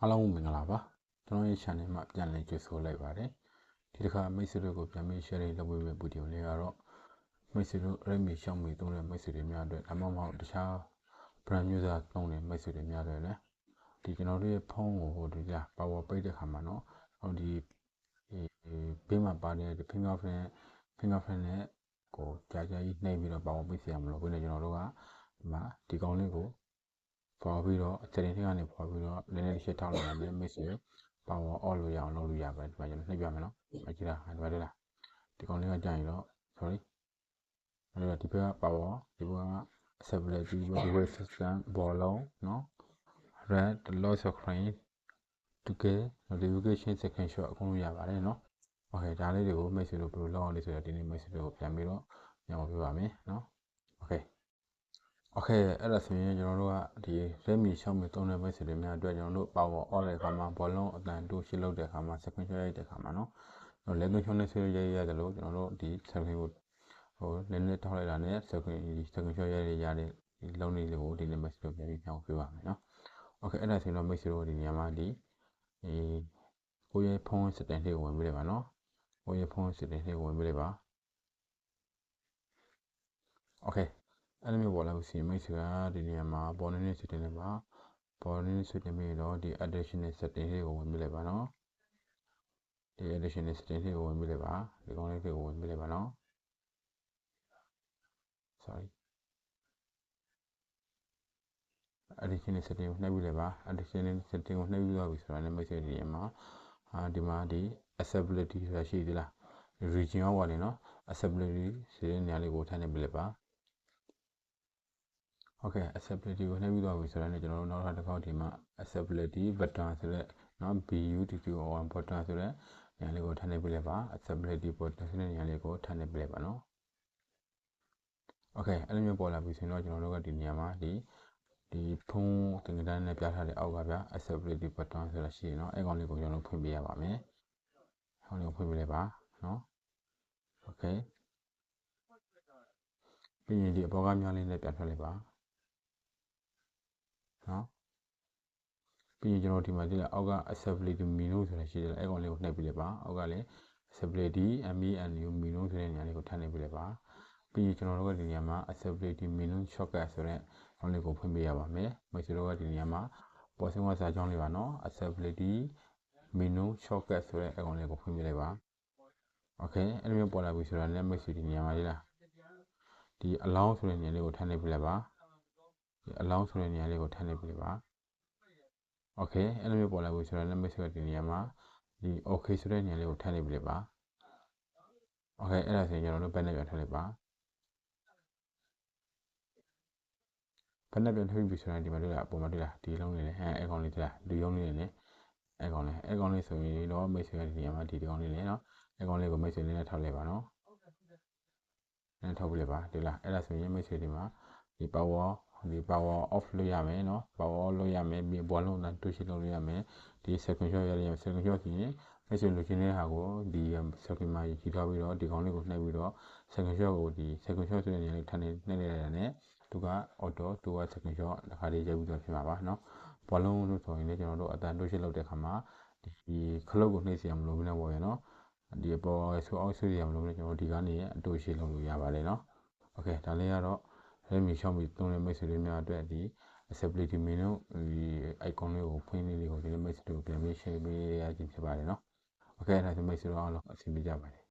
အားလုံးမင်္ဂလာပါကျွန်တော်ရဲ့ channel မှာပြန်လည်ကြိုဆိုလိုက်ပါတယ်ဒီတစ်ခါမိတ်ဆွေတို့ကိုပြန်ပြီး share လုပ်ပေးမယ့်ဗီဒီယိုလေးကတော့မိတ်ဆွေတို့ Redmi Xiaomi သုံးတဲ့မိတ်ဆွေတွေများအတွက်ဒါမှမဟုတ်တခြား brand မျိုးစားသုံးတဲ့မိတ်ဆွေတွေများအတွက်လည်းဒီကျွန်တော်တို့ရဲ့ဖုန်းကိုဟိုဒီက power ပိတ်တဲ့ခါမှာเนาะဟိုဒီဘေးမှာပါတဲ့ fingerprint fingerprint နဲ့ကိုကြာကြာကြီးနှိပ်ပြီးတော့ power ပိတ်စီရမလို့ဘယ်နဲ့ကျွန်တော်တို့ကဒီမှာဒီကောင်လေးကို ပေါ်ပြီးတော့အချိန်ထက်ကနေပေါ်ပြီးတော့နည်းနည်းရှင်းထောက်လိုက်ရတယ်မိတ်ဆွေ power on လို့ရအောင်လုပ်လို့ရပါတယ်ဒီမှာကျွန်တော်နှိပ်ပြမယ်နော်မကြည့်လားဒီမှာတွေ့လားဒီကောင်လေးကကြာရင်တော့ sorry အဲ့တော့ဒီဘက်က power ဒီဘက်က accessibility ဒီဘက် system ဘောလုံးနော် red loss of screen တူကဲ notification second shot အကုန်လုံးရပါတယ်နော် okay ဒါလေးတွေကိုမိတ်ဆွေတို့ဘယ်လိုလုပ်အောင်လဲဆိုတော့ဒီနေ့မိတ်ဆွေတို့ပြန်ပြီးတော့ညောင်းပြပါမယ်နော် okay okay အဲ့ဒါဆိုရင်ကျွန်တော်တို့ကဒီ Redmi Xiaomi သုံးတဲ့မိတ်ဆွေတွေများအတွက်ကျွန်တော်တို့ power on တဲ့အခါမှာဘောလုံးအတန်တိုးရှင်းလုပ်တဲ့အခါမှာ second shot ရိုက်တဲ့အခါမှာနော်တော့လက်သွင်းရှုံးနေဆွေးရိုက်ရတယ်လို့ကျွန်တော်တို့ဒီ second ကိုဟိုနည်းနည်းထောက်လိုက်တာနဲ့ second second shot ရိုက်ရရတဲ့ဒီလုံးလေးတွေကိုဒီနေ့မိတ်ဆွေတို့ပြန်ပြီးညောင်းပြပါမယ်နော် okay အဲ့ဒါဆိုရင်တော့မိတ်ဆွေတို့ဒီနေရာမှာဒီအဲကိုရဲ့ဖုန်းစတင်လေးကိုဝင်ပြီးလိုက်ပါနော်ကိုရဲ့ဖုန်းစတင်လေးကိုဝင်ပြီးလိုက်ပါ okay အဲ့လိုမျိုးပေါ်လာလို့ရှိရင်မိတ်ဆွေကဒီနေရာမှာပေါ်နေနေစတင်လေးပါပေါ်နေနေစတင်ပြီးတော့ဒီ additional setting လေးကိုဝင်ပြီးလိုက်ပါနော်ဒီ additional setting လေးကိုဝင်ပြီးလိုက်ပါဒီကောင်းလေးတွေကိုဝင်ပြီးလိုက်ပါနော် sorry additional setting ကိုနှိပ်ပြီးလိုက်ပါ additional setting ကိုနှိပ်ပြီးသွားပြီဆိုတာလည်းမိတ်ဆွေဒီနေရာမှာအာဒီမှာဒီ accessibility ဆိုတာရှိသေးလား region ရောပါလေနော် accessibility ဆိုတဲ့နေရာလေးကိုထားနေပြလိုက်ပါ okay accessibility ကိုနှိပ်ပြီးသွားပြီဆိုတော့လည်းကျွန်တော်တို့နောက်တစ်ခါဒီမှာ accessibility button ဆိုတဲ့နော် BUTT1 button ဆိုတဲ့နေရာလေးကိုထားနေပြလိုက်ပါ accessibility button ဆိုတဲ့နေရာလေးကိုထားနေပြလိုက်ပါနော် okay အဲ့လိုမျိုးပေါ်လာပြီဆိုရင်တော့ကျွန်တော်တို့ကဒီနေရာမှာဒီဒီဖုန်းတင်ကတန်းနဲ့ပြထားတဲ့အောက်ကဗျ accessibility button ဆိုတာရှိရင်เนาะအဲ့ကောင်လေးကိုကျွန်တော်တို့ဖွင့်ပေးရပါမယ်။ဟောင်းလေးကိုဖွင့်ပေးလိုက်ပါเนาะ okay ပြီးရင်ဒီအပေါ်ကမြောင်းလေးနဲ့ပြန်ထွက်လိုက်ပါ နော်ပြီးရင်ကျွန်တော်ဒီမှာကြည့်လိုက်အောက်က accessibility menu ဆိုတဲ့ရှိတယ်အဲ့ကောင်လေးကိုနှိပ်ပြီးလိုက်ပါအောက်ကလည်း accessibility menu menu ဆိုတဲ့နေရာလေးကိုထပ်နှိပ်ပြီးလိုက်ပါပြီးရင်ကျွန်တော်တို့ကဒီနေရာမှာ accessibility menu shortcut ဆိုတဲ့ကောင်လေးကိုဖွင့်ပေးရပါမယ်မိတ်ဆွေတို့ကဒီနေရာမှာ possible စာကြောင်းလေးပါနော် accessibility menu shortcut ဆိုတဲ့ account လေးကိုဖွင့်ပြလိုက်ပါ okay အဲ့လိုမျိုးပေါ်လာပြီဆိုတော့ net message ဒီနေရာမှာလေးလားဒီ allow ဆိုတဲ့နေရာလေးကိုထပ်နေပြလိုက်ပါ allow ဆိုတဲ့နေရာလေးကိုထပ်နေပြလိုက်ပါ okay အဲ့လိုမျိုးပေါ်လာပြီဆိုတာလည်းမိတ်ဆွေဒီနေရာမှာဒီ okay ဆိုတဲ့နေရာလေးကိုထပ်နေပြလိုက်ပါ okay အဲ့ဒါဆိုရင်ကျွန်တော်တို့ဘက်နဲ့ပြန်ထပ်လိုက်ပါဘယ်နဲ့ပြန်ထုတ်ပြီဆိုတာဒီမှာတွေ့လားအပေါ်မှာတွေ့လားဒီလုံးလေးနဲ့အဲအဲကောင်လေးတွေ့လားလူယုံလေးနဲ့အဲကောင်လေးအဲကောင်လေးဆိုရင်တော့မိတ်ဆွေရဲ့ဒီနေရာမှာဒီဒီကောင်လေးနဲ့နော်အဲကောင်လေးကိုမိတ်ဆွေလေးနဲ့ထောက်လိုက်ပါနော်အဲထောက်ပြလိုက်ပါတွေ့လားအဲ့ဒါဆိုရင်မိတ်ဆွေဒီမှာဒီ power ဒီ power off လုပ်ရမယ်နော် power off လုပ်ရမယ်ပြီးဘောလုံးနဲ့တူရှိလုပ်ရမယ်ဒီ second shot ရရ second shot ဆိုရင်မိတ်ဆွေလူချင်းတဲ့ဟာကိုဒီ second မှာကြီးထားပြီးတော့ဒီကောင်လေးကိုနှိပ်ပြီးတော့ second shot ကိုဒီ second shot ဆိုတဲ့နေရာလေးထပ်နေနှိပ်လိုက်ရတဲ့သူက auto သူက second shot တစ်ခါလေးရိုက်ပြီးတော့ဖြစ်မှာပါเนาะဘောလုံးလို့ဆိုရင်လည်းကျွန်တော်တို့အတန်တိုးရှင်းလုပ်တဲ့ခါမှာဒီခလုတ်ကိုနှိပ်စီရမလို့မနဲ့ပေါ့ရနော်ဒီအပေါ်ဆိုအောက်ဆွေးရမလို့မနဲ့ကျွန်တော်ဒီကနေအတိုးရှင်းလုပ်လို့ရပါတယ်เนาะโอเคဒါလေးကတော့ Redmi Xiaomi သုံးတဲ့မိတ်ဆွေတွေများအတွက်ဒီ accessibility menu ဒီ icon လေးကိုဖွင့်လေးတွေကိုဒီမိတ်ဆွေတွေကိုပြန်ပြီး share ပေးရခြင်းဖြစ်ပါတယ်နော်။ Okay ဒါဆိုမိတ်ဆွေတို့အားလုံးအဆင်ပြေကြပါတယ်